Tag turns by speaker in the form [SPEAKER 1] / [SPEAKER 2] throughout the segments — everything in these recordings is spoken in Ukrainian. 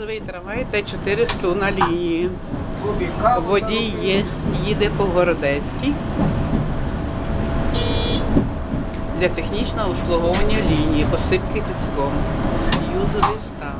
[SPEAKER 1] Юзовий трамвай Т4 Су на лінії. Водій є, їде по Городецькій для технічного обслуговування лінії, посипки піском. Юзовий стан.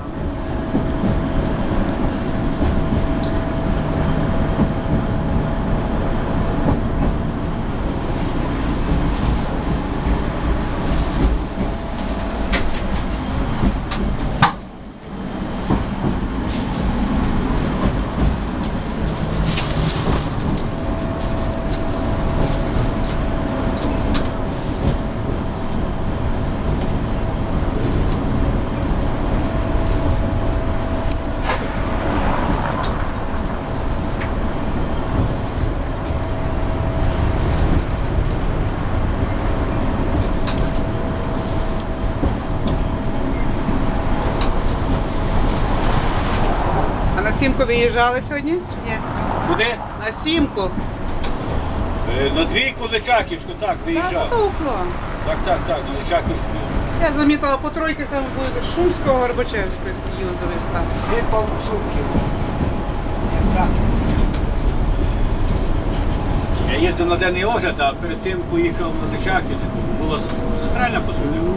[SPEAKER 1] На сімку виїжджали сьогодні? Ні?
[SPEAKER 2] Куди?
[SPEAKER 1] На сімку.
[SPEAKER 2] Е, На двійку Личаківську, так,
[SPEAKER 1] Так,
[SPEAKER 2] виїжджав.
[SPEAKER 1] то уклон.
[SPEAKER 2] Так, так, так, на Личаківську.
[SPEAKER 1] Я замітила по тройки саме буде Шумського, Горбачевського, Юзовий стан.
[SPEAKER 2] Я їздив на денний огляд, а перед тим поїхав на Личаківську. Була центральна посудина.